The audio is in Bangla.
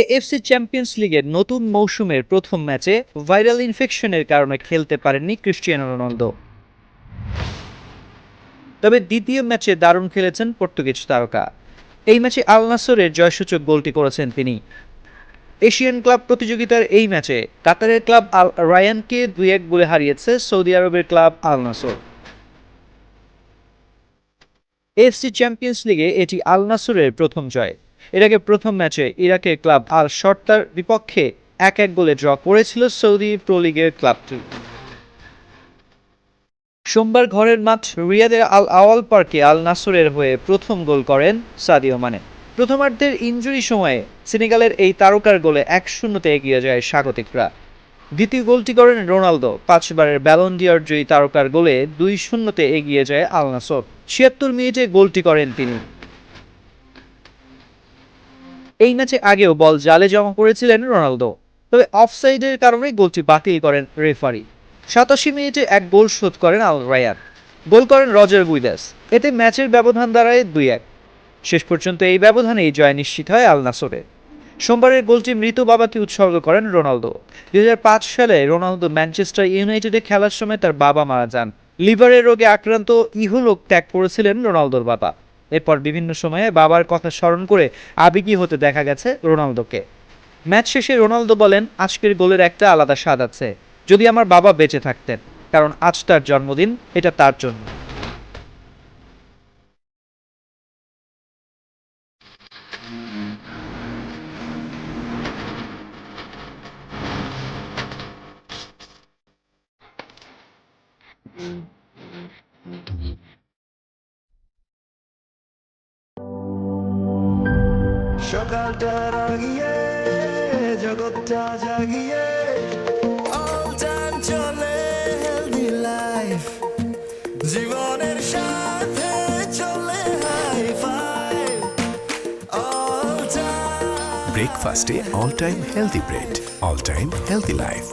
এএফসি চ্যাম্পিয়ন্স লিগের নতুন মৌসুমের প্রথম ম্যাচে ভাইরাল ইনফেকশনের কারণে খেলতে পারেননি ক্রিস্টিয়ানো রোনালদো। তবে দ্বিতীয় ম্যাচে দারুণ খেলেছেন পর্তুগিজ তারকা। এই ম্যাচে আল নাসরের জয়সূচক গোলটি করেছেন তিনি। এশিয়ান ক্লাব প্রতিযোগিতার এই ম্যাচে কাতারের ক্লাব আল রায়ানকে দুই এক গোলে হারিয়েছে সৌদি আরবের club Al Nassr. FC Champions লিগে এটি আল নাসরের প্রথম জয়। আগে প্রথম ম্যাচে ইরাকের ক্লাব আল শর্তার বিপক্ষে এক এক গোলে ড্র করেছিল সৌদি প্রো লিগের ক্লাবটি। সোমবার ঘরের মাঠ রিয়াদের আল আওয়াল পার্কে আল নাসরের হয়ে প্রথম গোল করেন সাদিও মানে। প্রথমার্ধের ইনজুরি সময়ে সেনেগালের এই তারকার গোলে এক শূন্যতে এগিয়ে যায় স্বাগতিকরা। দ্বিতীয় গোলটি করেন রোনালদো, পাঁচবারের ব্যালন ডিয়ার জয়ী তারকার গোলে দুই শূন্যতে এগিয়ে যায় আল নাসর। ছিয়াত্তর মিনিটে গোলটি করেন তিনি। এই ম্যাচে আগেও বল জালে জমা করেছিলেন রোনালদো, তবে অফসাইডের কারণে গোলটি বাতিল করেন রেফারি। সাতাশি মিনিটে এক গোল শোধ করেন আল রায়ান। গোল করেন রজার গুইদাস। এতে ম্যাচের ব্যবধান দাঁড়ায় দুই এক। শেষ পর্যন্ত এই ব্যবধানেই জয় নিশ্চিত হয় আল নাসরে সোমবারের গোলটি মৃত বাবাকে উৎসর্গ করেন রোনালদো। দুই হাজার পাঁচ সালে রোনালদো ম্যানচেস্টার ইউনাইটেডে খেলার সময় তার বাবা মারা যান। লিভারের রোগে আক্রান্ত ইহলোক ত্যাগ করেছিলেন রোনালদোর বাবা। এরপর বিভিন্ন সময়ে বাবার কথা স্মরণ করে আবেগী হতে দেখা গেছে রোনালদোকে। ম্যাচ শেষে রোনালদো বলেন, আজকের গোলের একটা আলাদা স্বাদ আছে, যদি আমার বাবা বেঁচে থাকতেন, কারণ আজ তার জন্মদিন, এটা তার জন্য। সকালটা রাগিয়ে জগৎটা জাগিয়ে, All time চলে healthy লাইফ জীবনের সাথে চলে হাই ফাই All time ব্রেকফাস্টে all time healthy bread all time healthy life